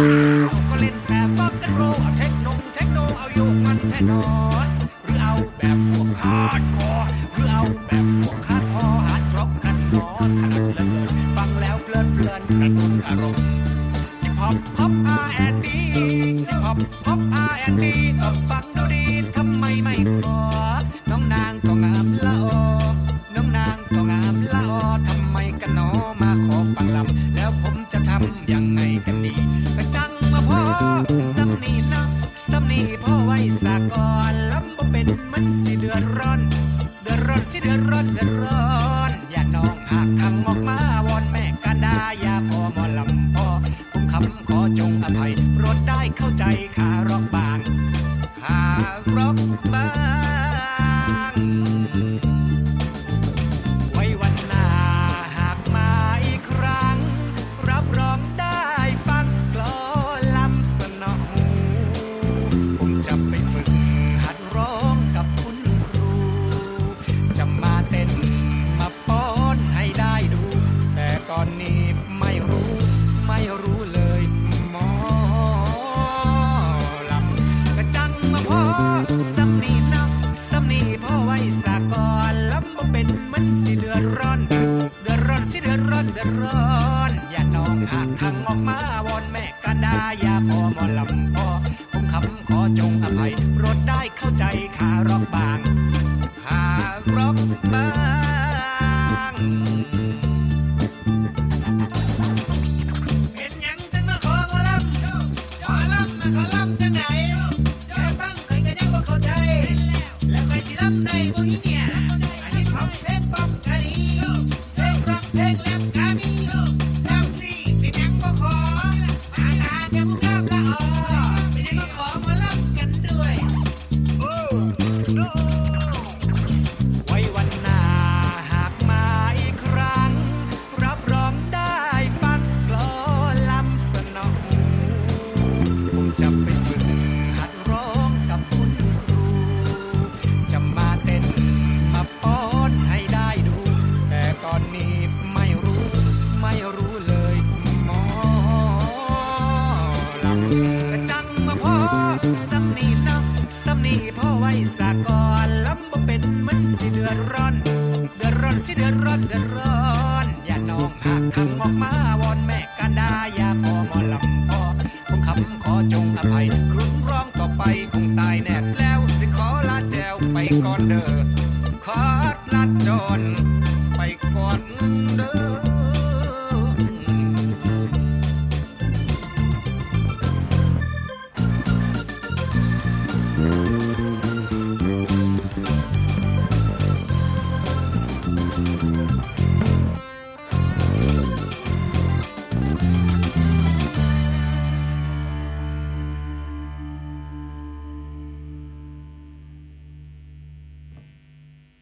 อนด์โราวก็เล่นแต่ร็อกแอนด์โรเอาเทคโนเทคโนเอาโยกมันแน่นอนหรือเอาแบบพวกฮาร์ดคอร์หรือเอาแบบพวกฮาร์ดคอร์ฮาร์ดร็อกนั่นนอนขนาดเหลือเกินฟังแล้วเพลินเพลินกระตุ้นอารมณ์ฮิปฮอปฮอป R&B ฮิปฮอปฮอป R&B เออฟังดูดีทำไมไม่ขอน้องนางก็งามละออน้องนางก็งามละออทำ พ่อไว้สาก่อนลำบ่เป็นมันสิเดือดร้อน เดือดร้อนสิเดือดร้อนเดือดร้อนอย่าน้องหากทำออกมาวอนแม่กันดาอย่าพอมอลำพ่อผมคำขอจงอภัยโปรดได้เข้าใจขารอกบางหารอกบาง พ่อไว้สากอนลำบ่เป็นมันสิเดือดร้อน เดือดร้อนสิเดือดร้อนเดือดร้อนอย่าน้องหากทางออกมาวอนแม่กันดาอย่าพอมอลำพ่อผมคำขอจงอภัยโปรดได้เข้าใจขารอกบางคารอกบาง เพลงป๊ พ่อไว้สากรลำบ่เป็นมันสิเดือดร้อน เดือดร้อนสิเดือดร้อนเดือดร้อน อย่าน้องหากทางออกมาวอนแม่กันดาอย่าขอมอลำพ่อคงคำขอจงอภัยครุ่นร้องต่อไปคงตายแนบแล้วสิขอลาแจวไปก่อนเด้อขอลาจนไปก่อนเด้อ